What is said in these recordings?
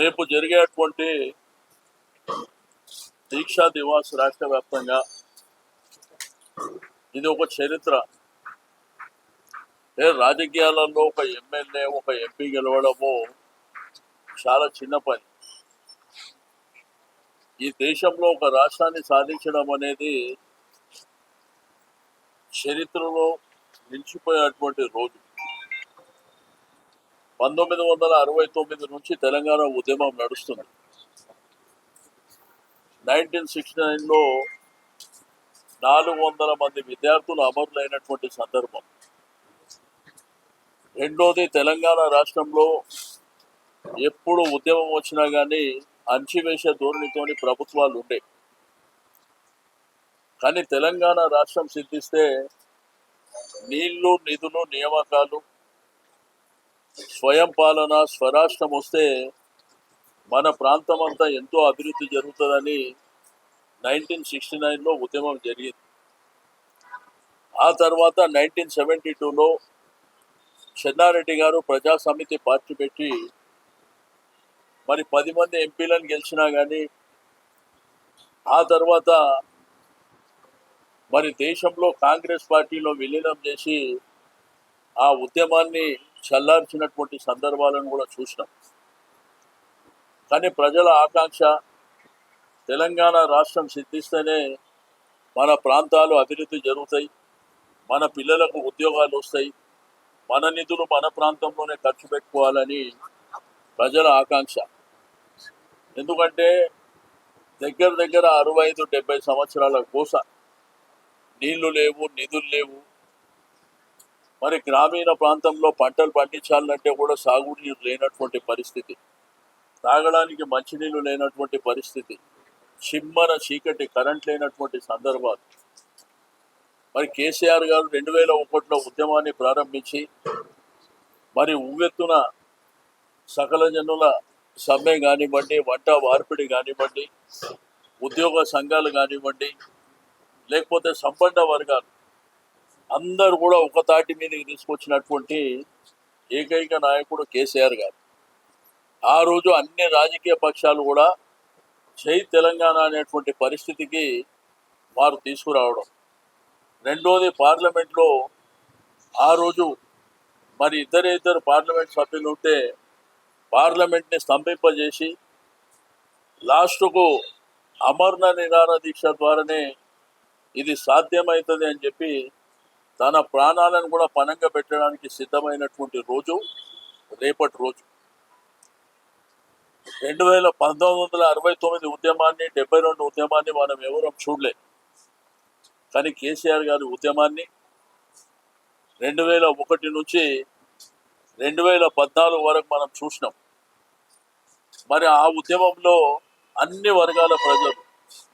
రేపు జరిగేటువంటి దీక్షా దివాస్ రాష్ట్ర వ్యాప్తంగా ఇది ఒక చరిత్ర. ఏ రాజకీయాలలో ఒక ఎమ్మెల్యే ఒక ఎంపీ గెలవడము చాలా చిన్న పని. ఈ దేశంలో ఒక రాష్ట్రాన్ని సాధించడం అనేది చరిత్రలో నిలిచిపోయేటువంటి రోజు. పంతొమ్మిది వందల అరవై తొమ్మిది నుంచి తెలంగాణ ఉద్యమం నడుస్తుంది. నైన్టీన్ సిక్స్టీ నైన్లో నాలుగు వందల మంది విద్యార్థులు అమరులైనటువంటి సందర్భం. రెండోది తెలంగాణ రాష్ట్రంలో ఎప్పుడు ఉద్యమం వచ్చినా కానీ అంచివేసే ధోరణితోని ప్రభుత్వాలు ఉండే. కానీ తెలంగాణ రాష్ట్రం సిద్ధిస్తే నీళ్ళు నిధులు నియామకాలు స్వయం పాలన స్వరాష్ట్రం వస్తే మన ప్రాంతం అంతా ఎంతో అభివృద్ధి జరుగుతుందని నైన్టీన్ సిక్స్టీ నైన్లో ఉద్యమం జరిగింది. ఆ తర్వాత నైన్టీన్ సెవెంటీ టూలో చెన్నారెడ్డి గారు ప్రజా సమితి పార్టీ పెట్టి మరి పది మంది ఎంపీలను గెలిచినా కానీ ఆ తర్వాత మరి దేశంలో కాంగ్రెస్ పార్టీలో విలీనం చేసి ఆ ఉద్యమాన్ని చల్లార్చినటువంటి సందర్భాలను కూడా చూసినాం. కానీ ప్రజల ఆకాంక్ష తెలంగాణ రాష్ట్రం సిద్ధిస్తేనే మన ప్రాంతాలు అభివృద్ధి జరుగుతాయి మన పిల్లలకు ఉద్యోగాలు వస్తాయి మన నిధులు మన ప్రాంతంలోనే ఖర్చు పెట్టుకోవాలని ప్రజల ఆకాంక్ష. ఎందుకంటే దగ్గర దగ్గర అరవై ఐదు డెబ్బై సంవత్సరాల కోస నీళ్ళు లేవు నిధులు లేవు మరి గ్రామీణ ప్రాంతంలో పంటలు పండించాలంటే కూడా సాగునీరు లేనటువంటి పరిస్థితి. తాగడానికి మంచినీళ్ళు లేనటువంటి పరిస్థితి. చిమ్మన చీకటి కరెంట్ లేనటువంటి సందర్భాలు. మరి కేసీఆర్ గారు రెండు వేల ఒకటిలో ఉద్యమాన్ని ప్రారంభించి మరి ఉవ్వెత్తున సకల జనుల సమ్మె కానివ్వండి వంట వార్పిడి కానివ్వండి ఉద్యోగ సంఘాలు కానివ్వండి లేకపోతే సంపన్న వర్గాలు. అందరు కూడా ఒక తాటి మీదకి తీసుకొచ్చినటువంటి ఏకైక నాయకుడు కేసీఆర్ గారు. ఆ రోజు అన్ని రాజకీయ పక్షాలు కూడా జై తెలంగాణ అనేటువంటి పరిస్థితికి వారు తీసుకురావడం. రెండోది పార్లమెంట్లో ఆ రోజు మరి ఇద్దరు ఇద్దరు పార్లమెంట్ సభ్యులు ఉంటే పార్లమెంట్ని స్తంభింపజేసి లాస్ట్కు అమర్న నిరార దీక్ష ద్వారానే ఇది సాధ్యమవుతుంది అని చెప్పి తన ప్రాణాలను కూడా పనంగా పెట్టడానికి సిద్ధమైనటువంటి రోజు రేపటి రోజు. రెండు వేల పంతొమ్మిది వందల అరవై తొమ్మిది ఉద్యమాన్ని డెబ్బై రెండు ఉద్యమాన్ని మనం ఎవరం చూడలే. కానీ కేసీఆర్ గారి ఉద్యమాన్ని రెండు వేల ఒకటి నుంచి రెండు వేల పద్నాలుగు వరకు మనం చూసినాం. మరి ఆ ఉద్యమంలో అన్ని వర్గాల ప్రజలు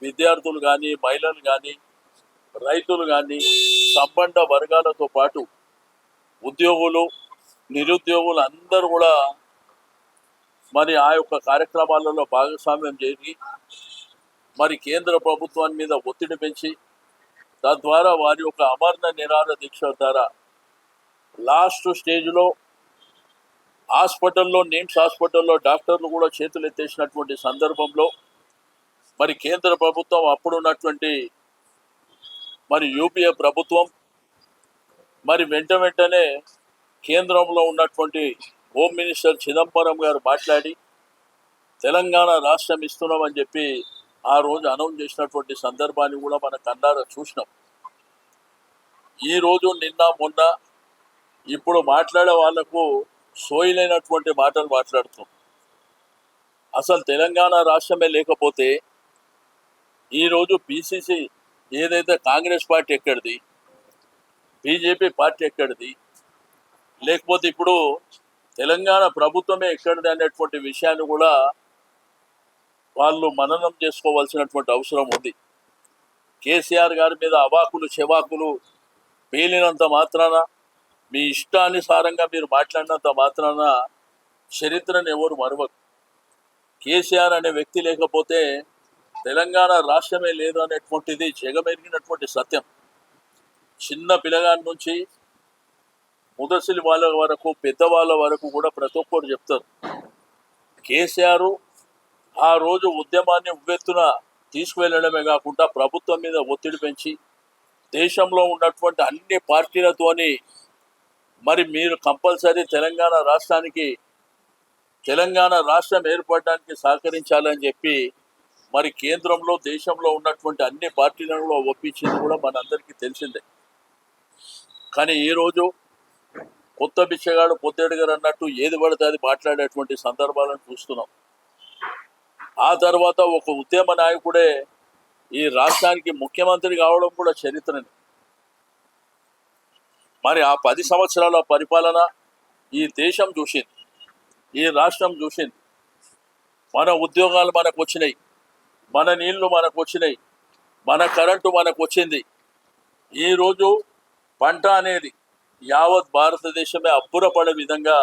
విద్యార్థులు కానీ మహిళలు కానీ రైతులు కానీ సంబంధ వర్గాలతో పాటు ఉద్యోగులు నిరుద్యోగులు అందరూ కూడా మరి ఆ యొక్క కార్యక్రమాలలో భాగస్వామ్యం చేసి మరి కేంద్ర ప్రభుత్వాన్ని మీద ఒత్తిడి పెంచి తద్వారా వారి యొక్క అమరణ నిరాహార దీక్ష ద్వారా లాస్ట్ స్టేజ్లో హాస్పిటల్లో నిమ్స్ హాస్పిటల్లో డాక్టర్లు కూడా చేతులు ఎత్తేసినటువంటి సందర్భంలో మరి కేంద్ర ప్రభుత్వం అప్పుడున్నటువంటి మరి యూపీఏ ప్రభుత్వం మరి వెంట వెంటనే కేంద్రంలో ఉన్నటువంటి హోమ్ మినిస్టర్ చిదంబరం గారు మాట్లాడి తెలంగాణ రాష్ట్రం ఇస్తున్నామని చెప్పి ఆ రోజు అనౌన్స్ చేసినటువంటి సందర్భాన్ని కూడా మన కన్నారా చూసినాం. ఈ రోజు నిన్న మొన్న ఇప్పుడు మాట్లాడే వాళ్ళకు సోయిలైనటువంటి మాటలు మాట్లాడుతున్నాం. అసలు తెలంగాణ రాష్ట్రమే లేకపోతే ఈరోజు పిసిసి ఏదైతే కాంగ్రెస్ పార్టీ ఎక్కడిది బీజేపీ పార్టీ ఎక్కడిది లేకపోతే ఇప్పుడు తెలంగాణ ప్రభుత్వమే ఎక్కడిది అనేటువంటి విషయాన్ని కూడా వాళ్ళు మననం చేసుకోవాల్సినటువంటి అవసరం ఉంది. కేసీఆర్ గారి మీద అవాకులు చెవాకులు పేలినంత మాత్రాన మీ ఇష్టానుసారంగా మీరు మాట్లాడినంత మాత్రాన చరిత్రను ఎవరు మరవకు కేసీఆర్ అనే వ్యక్తి లేకపోతే తెలంగాణ రాష్ట్రమే లేదు అనేటువంటిది జగమెరిగినటువంటి సత్యం. చిన్న పిల్లగాడి నుంచి ముదసిలి వాళ్ళ వరకు పెద్దవాళ్ళ వరకు కూడా ప్రతి ఒక్కరు చెప్తారు. కేసీఆర్ ఆ రోజు ఉద్యమాన్ని ఉవ్వెత్తున తీసుకువెళ్ళడమే కాకుండా ప్రభుత్వం మీద ఒత్తిడి పెంచి దేశంలో ఉన్నటువంటి అన్ని పార్టీలతోని మరి మీరు కంపల్సరీ తెలంగాణ రాష్ట్రానికి తెలంగాణ రాష్ట్రం ఏర్పడడానికి సహకరించాలని చెప్పి మరి కేంద్రంలో దేశంలో ఉన్నటువంటి అన్ని పార్టీలను కూడా ఒప్పించింది కూడా మనందరికీ తెలిసిందే. కానీ ఈరోజు కొత్త బిచ్చగాడు పొత్తేడు గారు అన్నట్టు ఏది పడితే అది మాట్లాడేటువంటి సందర్భాలను చూస్తున్నాం. ఆ తర్వాత ఒక ఉద్యమ నాయకుడే ఈ రాష్ట్రానికి ముఖ్యమంత్రి కావడం కూడా చరిత్రని. మరి ఆ పది సంవత్సరాల పరిపాలన ఈ దేశం చూసింది ఈ రాష్ట్రం చూసింది. మన ఉద్యోగాలు మనకు వచ్చినాయి. మన నీళ్ళు మనకు వచ్చినాయి. మన కరెంటు మనకు వచ్చింది. ఈరోజు పంట అనేది యావత్ భారతదేశమే అబ్బురపడే విధంగా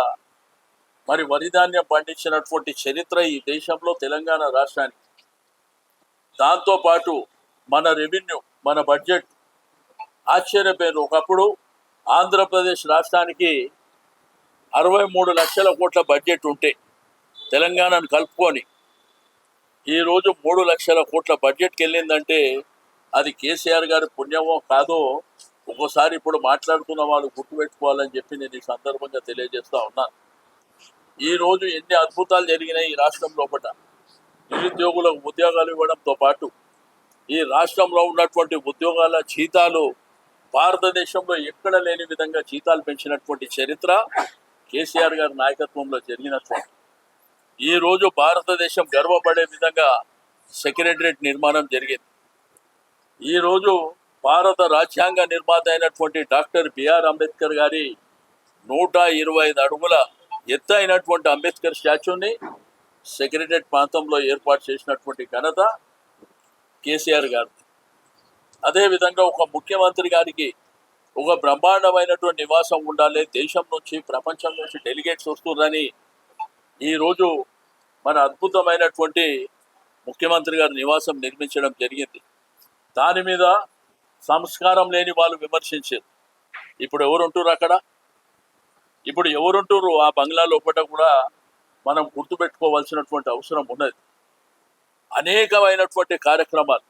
మరి వరిధాన్యం పండించినటువంటి చరిత్ర ఈ దేశంలో తెలంగాణ రాష్ట్రానికి. దాంతోపాటు మన రెవెన్యూ మన బడ్జెట్ ఆశ్చర్యపోయారు ఒకప్పుడు ఆంధ్రప్రదేశ్ రాష్ట్రానికి అరవై మూడు లక్షల కోట్ల బడ్జెట్ ఉంటే తెలంగాణను కలుపుకొని ఈరోజు మూడు లక్షల కోట్ల బడ్జెట్కి వెళ్ళిందంటే అది కేసీఆర్ గారి పుణ్యమో కాదో ఒక్కోసారి ఇప్పుడు మాట్లాడుతున్న వాళ్ళు గుర్తుపెట్టుకోవాలని చెప్పి నేను ఈ సందర్భంగా తెలియజేస్తా ఉన్నాను ఈ రోజు ఎన్ని అద్భుతాలు జరిగినాయి ఈ రాష్ట్రం లోపల. నిరుద్యోగులకు ఉద్యోగాలు ఇవ్వడంతో పాటు ఈ రాష్ట్రంలో ఉన్నటువంటి ఉద్యోగాల జీతాలు భారతదేశంలో ఎక్కడ లేని విధంగా జీతాలు పెంచినటువంటి చరిత్ర కేసీఆర్ గారి నాయకత్వంలో జరిగినటువంటి ఈ రోజు భారతదేశం గర్వపడే విధంగా సెక్రటరేట్ నిర్మాణం జరిగింది. ఈరోజు భారత రాజ్యాంగ నిర్మాత అయినటువంటి డాక్టర్ బిఆర్ అంబేద్కర్ గారి నూట ఇరవై ఐదు అడుగుల ఎత్తైనటువంటి అంబేద్కర్ స్టాచ్యూని సెక్రటరేట్ ప్రాంతంలో ఏర్పాటు చేసినటువంటి ఘనత కేసీఆర్ గారు అదేవిధంగా ఒక ముఖ్యమంత్రి గారికి ఒక బ్రహ్మాండమైనటువంటి నివాసం ఉండాలి దేశం నుంచి ప్రపంచం నుంచి డెలిగేట్స్ వస్తున్నారని ఈరోజు మన అద్భుతమైనటువంటి ముఖ్యమంత్రి గారి నివాసం నిర్మించడం జరిగింది. దాని మీద సంస్కారం లేని వాళ్ళు విమర్శించారు. ఇప్పుడు ఎవరుంటారు అక్కడ? ఇప్పుడు ఎవరుంటారు ఆ బంగ్లా లోపల కూడా మనం గుర్తుపెట్టుకోవాల్సినటువంటి అవసరం ఉన్నది. అనేకమైనటువంటి కార్యక్రమాలు.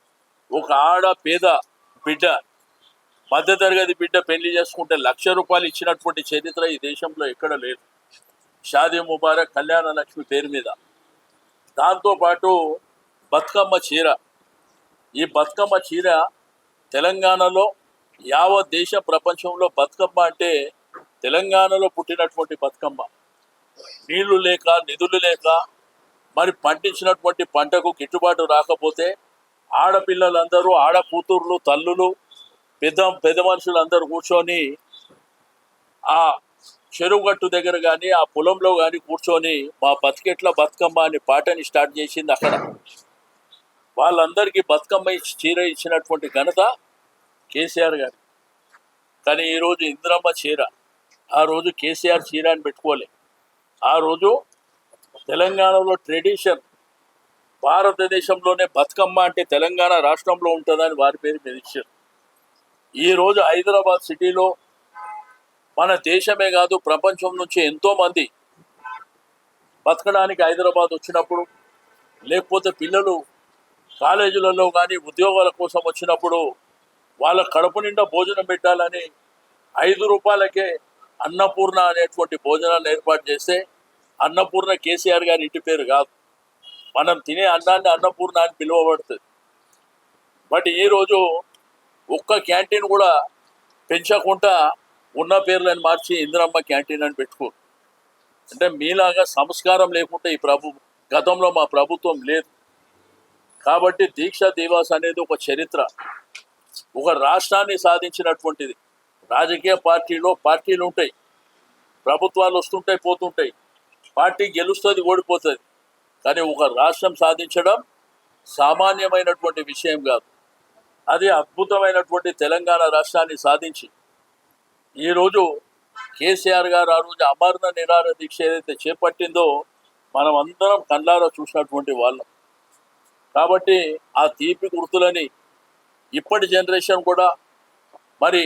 ఒక ఆడ పేద బిడ్డ మధ్యతరగతి బిడ్డ పెళ్ళి చేసుకుంటే లక్ష రూపాయలు ఇచ్చినటువంటి చరిత్ర ఈ దేశంలో ఎక్కడ లేదు. షాదీ ముబారక్ కళ్యాణ లక్ష్మి పేరు మీద. దాంతోపాటు బతుకమ్మ చీర. ఈ బతుకమ్మ చీర తెలంగాణలో యావత్ దేశ ప్రపంచంలో బతుకమ్మ అంటే తెలంగాణలో పుట్టినటువంటి బతుకమ్మ. నీళ్ళు లేక నిధులు లేక మరి పండించినటువంటి పంటకు గిట్టుబాటు రాకపోతే ఆడపిల్లలందరూ ఆడకూతుర్లు తల్లులు పెద్ద పెద్ద మనుషులు అందరూ కూర్చొని ఆ చెరువు గట్టు దగ్గర కానీ ఆ పొలంలో కానీ కూర్చొని మా బతికెట్ల బతుకమ్మ అని పాటని స్టార్ట్ చేసింది అక్కడ. వాళ్ళందరికీ బతుకమ్మ ఇచ్చి చీర ఇచ్చినటువంటి ఘనత కేసీఆర్ గారు. కానీ ఈరోజు ఇందిరమ్మ చీర ఆ రోజు కేసీఆర్ చీర అని పెట్టుకోలే. ఆ రోజు తెలంగాణలో ట్రెడిషన్ భారతదేశంలోనే బతుకమ్మ అంటే తెలంగాణ రాష్ట్రంలో ఉంటుందని వారి పేరు మీద ఇచ్చారు. ఈరోజు హైదరాబాద్ సిటీలో మన దేశమే కాదు ప్రపంచం నుంచి ఎంతోమంది బతకడానికి హైదరాబాద్ వచ్చినప్పుడు లేకపోతే పిల్లలు కాలేజీలలో కానీ ఉద్యోగాల కోసం వచ్చినప్పుడు వాళ్ళ కడుపు నిండా భోజనం పెట్టాలని ఐదు రూపాయలకే అన్నపూర్ణ అనేటువంటి భోజనాన్ని ఏర్పాటు చేస్తే అన్నపూర్ణ కేసీఆర్ గారి ఇంటి పేరు కాదు. మనం తినే అన్నాన్ని అన్నపూర్ణ అని పిలువబడుతుంది. బట్ ఈరోజు ఒక్క క్యాంటీన్ కూడా పెంచకుండా ఉన్న పేర్లను మార్చి ఇందిరమ్మ క్యాంటీన్ అని పెట్టుకో. అంటే మీలాగా సంస్కారం లేకుండా ఈ ప్రభు గతంలో మా ప్రభుత్వం లేదు. కాబట్టి దీక్ష దివాస్ అనేది ఒక చరిత్ర. ఒక రాష్ట్రాన్ని సాధించినటువంటిది. రాజకీయ పార్టీలో పార్టీలు ఉంటాయి. ప్రభుత్వాలు వస్తుంటాయి పోతుంటాయి. పార్టీ గెలుస్తుంది ఓడిపోతుంది. కానీ ఒక రాష్ట్రం సాధించడం సామాన్యమైనటువంటి విషయం కాదు. అది అద్భుతమైనటువంటి తెలంగాణ రాష్ట్రాన్ని సాధించి ఈరోజు కేసీఆర్ గారు ఆ రోజు అమరణ నిరాహార దీక్ష ఏదైతే చేపట్టిందో మనం అందరం కళ్ళారా చూసినటువంటి వాళ్ళం. కాబట్టి ఆ తీపి గుర్తులని ఇప్పటి జనరేషన్ కూడా మరి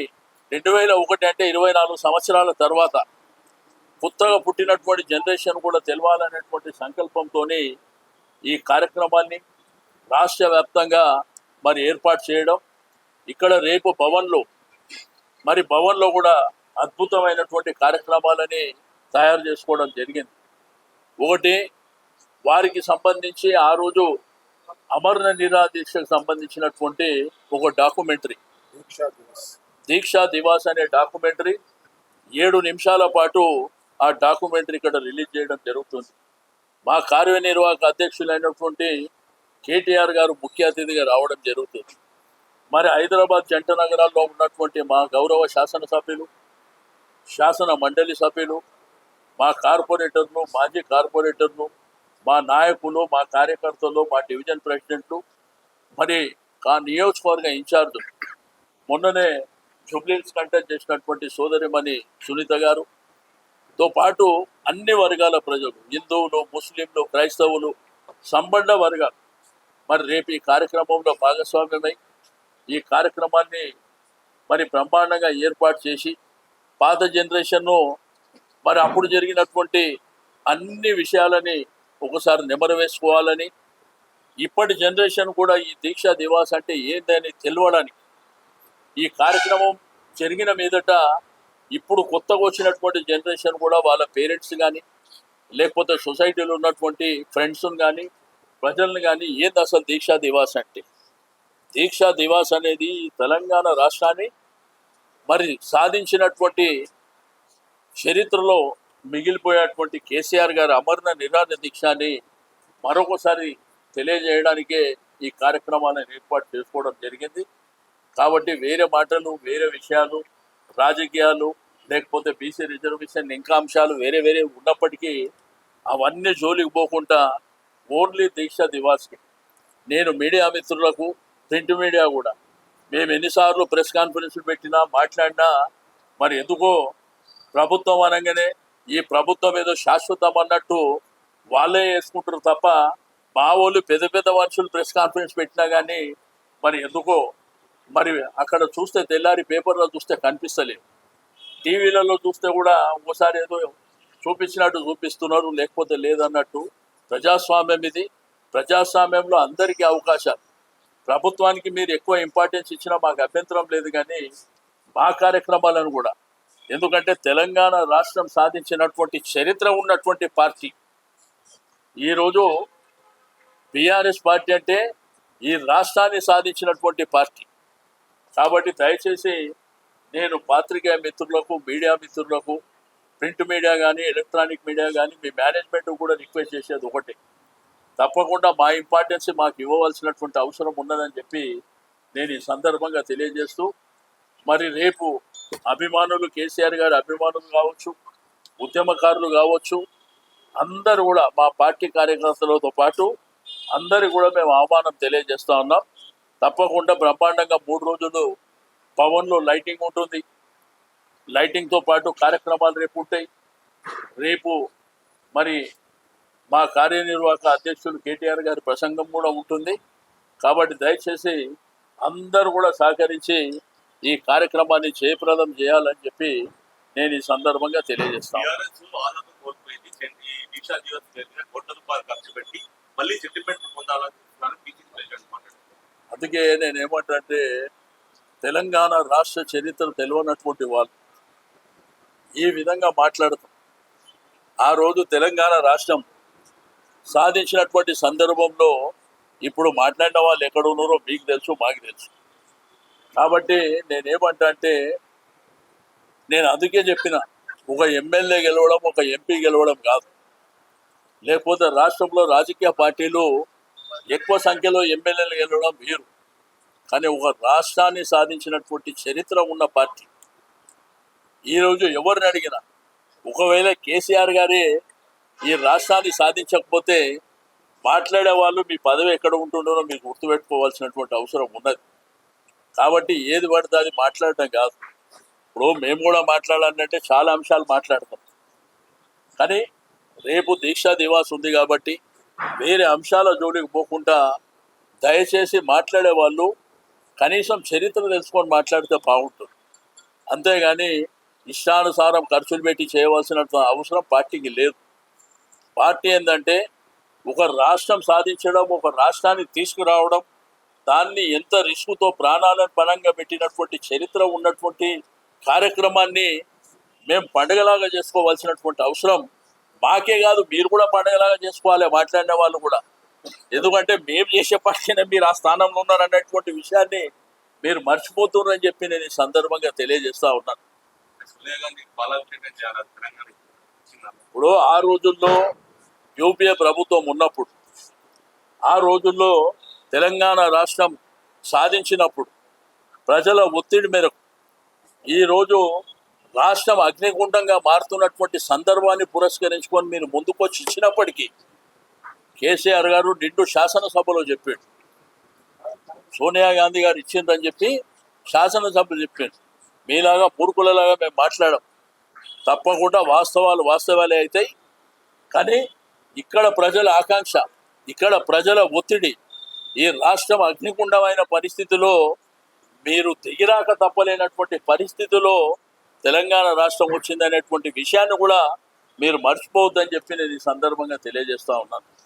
రెండు వేల ఒకటి అంటే ఇరవై నాలుగు సంవత్సరాల తర్వాత కొత్తగా పుట్టినటువంటి జనరేషన్ కూడా తెలవాలనేటువంటి సంకల్పంతో ఈ కార్యక్రమాన్ని రాష్ట్ర వ్యాప్తంగా మరి ఏర్పాటు చేయడం ఇక్కడ రేపు భవన్లో మరి భవన్లో కూడా అద్భుతమైనటువంటి కార్యక్రమాలని తయారు చేసుకోవడం జరిగింది. ఒకటి వారికి సంబంధించి ఆ రోజు అమరణ నిరాదీక్షకు సంబంధించినటువంటి ఒక డాక్యుమెంటరీ. దీక్షా దివస్. దీక్షా దివాస్ అనే డాక్యుమెంటరీ ఏడు నిమిషాల పాటు ఆ డాక్యుమెంటరీ ఇక్కడ రిలీజ్ చేయడం జరుగుతుంది. మా కార్యనిర్వాహక అధ్యక్షులైనటువంటి కేటీఆర్ గారు ముఖ్య అతిథిగా రావడం జరుగుతుంది. మరి హైదరాబాద్ జంట నగరాల్లో ఉన్నటువంటి మా గౌరవ శాసనసభ్యులు శాసన మండలి సభ్యులు మా కార్పొరేటర్లు మాజీ కార్పొరేటర్లు మా నాయకులు మా కార్యకర్తలు మా డివిజన్ ప్రెసిడెంట్లు మరి ఆ నియోజకవర్గ ఇన్ఛార్జ్ మొన్ననే జూబ్లీస్ కంటెక్ట్ చేసినటువంటి సోదరిమణి సునీత గారు. తో పాటు అన్ని వర్గాల ప్రజలు హిందువులు ముస్లింలు క్రైస్తవులు సంబంధ వర్గాలు మరి రేపు ఈ కార్యక్రమంలో భాగస్వామ్యమై ఈ కార్యక్రమాన్ని మరి బ్రహ్మాండంగా ఏర్పాటు చేసి పాత జనరేషన్ను మరి అప్పుడు జరిగినటువంటి అన్ని విషయాలని ఒకసారి నెమరు వేసుకోవాలని ఇప్పటి జనరేషన్ కూడా ఈ దీక్షా దివాస్ అంటే ఏందని తెలియడానికి ఈ కార్యక్రమం జరిగిన మీదట ఇప్పుడు కొత్తగా వచ్చినటువంటి జనరేషన్ కూడా వాళ్ళ పేరెంట్స్ కానీ లేకపోతే సొసైటీలో ఉన్నటువంటి ఫ్రెండ్స్ని కానీ ప్రజల్ని కానీ ఏంది అసలు దీక్షా దివాస్ అంటే? దీక్షా దివాస్ అనేది ఈ తెలంగాణ రాష్ట్రాన్ని మరి సాధించినటువంటి చరిత్రలో మిగిలిపోయేటువంటి కేసీఆర్ గారి అమరణ నిరాధ దీక్షాన్ని మరొకసారి తెలియజేయడానికే ఈ కార్యక్రమాలను ఏర్పాటు చేసుకోవడం జరిగింది. కాబట్టి వేరే మాటలు వేరే విషయాలు రాజకీయాలు లేకపోతే బీసీ రిజర్వేషన్ ఇంకా అంశాలు వేరే వేరే ఉన్నప్పటికీ అవన్నీ జోలికి పోకుండా ఓన్లీ దీక్ష దివాస్కి. నేను మీడియా మిత్రులకు ప్రింట్ మీడియా కూడా. మేము ఎన్నిసార్లు ప్రెస్ కాన్ఫరెన్స్ పెట్టినా మాట్లాడినా మరి ఎందుకో ప్రభుత్వం అనగానే ఈ ప్రభుత్వం ఏదో శాశ్వతం అన్నట్టు వాళ్ళే వేసుకుంటారు తప్ప మా వాళ్ళు పెద్ద పెద్ద మనుషులు ప్రెస్ కాన్ఫరెన్స్ పెట్టినా కానీ మరి ఎందుకో మరి అక్కడ చూస్తే తెల్లారి పేపర్లో చూస్తే కనిపిస్తలేవు టీవీలలో చూస్తే కూడా ఒకసారి ఏదో చూపించినట్టు చూపిస్తున్నారు లేకపోతే లేదన్నట్టు ప్రజాస్వామ్యం ఇది. ప్రజాస్వామ్యంలో అందరికీ అవకాశాలు. ప్రభుత్వానికి మీరు ఎక్కువ ఇంపార్టెన్స్ ఇచ్చినా మాకు అభ్యంతరం లేదు కానీ మా కార్యక్రమాలను కూడా. ఎందుకంటే తెలంగాణ రాష్ట్రం సాధించినటువంటి చరిత్ర ఉన్నటువంటి పార్టీ. ఈరోజు బీఆర్ఎస్ పార్టీ అంటే ఈ రాష్ట్రాన్ని సాధించినటువంటి పార్టీ. కాబట్టి దయచేసి నేను పాత్రికేయ మిత్రులకు మీడియా మిత్రులకు ప్రింట్ మీడియా కానీ ఎలక్ట్రానిక్ మీడియా కానీ మీ మేనేజ్మెంట్ కూడా రిక్వెస్ట్ చేసేది ఒకటే. తప్పకుండా మా ఇంపార్టెన్స్ మాకు ఇవ్వవలసినటువంటి అవసరం ఉన్నదని చెప్పి నేను ఈ సందర్భంగా తెలియజేస్తూ మరి రేపు అభిమానులు కేసీఆర్ గారి అభిమానులు కావచ్చు ఉద్యమకారులు కావచ్చు అందరూ కూడా మా పార్టీ కార్యకర్తలతో పాటు అందరు కూడా మేము ఆహ్వానం తెలియజేస్తూ ఉన్నాం. తప్పకుండా బ్రహ్మాండంగా మూడు రోజులు పవన్లో లైటింగ్ ఉంటుంది. లైటింగ్తో పాటు కార్యక్రమాలు రేపు ఉంటాయి. రేపు మరి మా కార్యనిర్వాహక అధ్యక్షులు కేటీఆర్ గారి ప్రసంగం కూడా ఉంటుంది. కాబట్టి దయచేసి అందరూ కూడా సహకరించి ఈ కార్యక్రమాన్ని జయప్రదం చేయాలని చెప్పి నేను ఈ సందర్భంగా తెలియజేస్తాను. అందుకే నేను ఏమంటే తెలంగాణ రాష్ట్ర చరిత్ర తెలియనటువంటి వాళ్ళు ఈ విధంగా మాట్లాడుతాం. ఆ రోజు తెలంగాణ రాష్ట్రం సాధించినటువంటి సందర్భంలో ఇప్పుడు మాట్లాడిన వాళ్ళు ఎక్కడ ఉన్నారో మీకు తెలుసు మాకు తెలుసు. కాబట్టి నేనేమంటా అంటే నేను అందుకే చెప్పిన ఒక ఎమ్మెల్యే గెలవడం ఒక ఎంపీ గెలవడం కాదు. లేకపోతే రాష్ట్రంలో రాజకీయ పార్టీలు ఎక్కువ సంఖ్యలో ఎమ్మెల్యేలు గెలవడం వీరు. కానీ ఒక రాష్ట్రాన్ని సాధించినటువంటి చరిత్ర ఉన్న పార్టీ. ఈరోజు ఎవరిని అడిగినా ఒకవేళ కేసీఆర్ గారే ఈ రాష్ట్రాన్ని సాధించకపోతే మాట్లాడే వాళ్ళు మీ పదవి ఎక్కడ ఉంటుండో మీకు గుర్తుపెట్టుకోవాల్సినటువంటి అవసరం ఉన్నది. కాబట్టి ఏది పడితే అది మాట్లాడటం కాదు. ఇప్పుడు మేము కూడా మాట్లాడాలంటే చాలా అంశాలు మాట్లాడతాం. కానీ రేపు దీక్షా దివాస్ ఉంది కాబట్టి వేరే అంశాల జోలికి పోకుండా దయచేసి మాట్లాడే వాళ్ళు కనీసం చరిత్ర తెలుసుకొని మాట్లాడితే బాగుంటుంది. అంతేగాని ఇష్టానుసారం ఖర్చులు పెట్టి చేయవలసిన అవసరం పార్టీకి లేదు. పార్టీ ఏంటంటే ఒక రాష్ట్రం సాధించడం ఒక రాష్ట్రాన్ని తీసుకురావడం దాన్ని ఎంత రిస్కుతో ప్రాణాలను పణంగా పెట్టినటువంటి చరిత్ర ఉన్నటువంటి కార్యక్రమాన్ని మేము పండగలాగా చేసుకోవాల్సినటువంటి అవసరం. మాకే కాదు మీరు కూడా పండగలాగా చేసుకోవాలి మాట్లాడిన వాళ్ళు కూడా. ఎందుకంటే మేము చేసే పక్షనే మీరు ఆ స్థానంలో ఉన్నారన్నటువంటి విషయాన్ని మీరు మర్చిపోతున్నారని చెప్పి నేను ఈ సందర్భంగా తెలియజేస్తా ఉన్నాను. ఇప్పుడు ఆ రోజుల్లో యూపీఏ ప్రభుత్వం ఉన్నప్పుడు ఆ రోజుల్లో తెలంగాణ రాష్ట్రం సాధించినప్పుడు ప్రజల ఒత్తిడి మేరకు ఈరోజు రాష్ట్రం అగ్నిగుండంగా మారుతున్నటువంటి సందర్భాన్ని పురస్కరించుకొని మీరు ముందుకొచ్చి ఇచ్చినప్పటికీ కేసీఆర్ గారు నిండు శాసనసభలో చెప్పాడు. సోనియా గాంధీ గారు ఇచ్చిందని చెప్పి శాసనసభ చెప్పాడు. మీలాగా పూర్కులలాగా మేము మాట్లాడాం తప్పకుండా వాస్తవాలు వాస్తవాలే అవుతాయి కానీ ఇక్కడ ప్రజల ఆకాంక్ష ఇక్కడ ప్రజల ఒత్తిడి ఈ రాష్ట్రం అగ్నిగుండమైన పరిస్థితిలో మీరు దిగిరాక తప్పలేనటువంటి పరిస్థితిలో తెలంగాణ రాష్ట్రం వచ్చిందనేటువంటి విషయాన్ని కూడా మీరు మర్చిపోవద్దని చెప్పి నేను ఈ సందర్భంగా తెలియజేస్తా ఉన్నాను.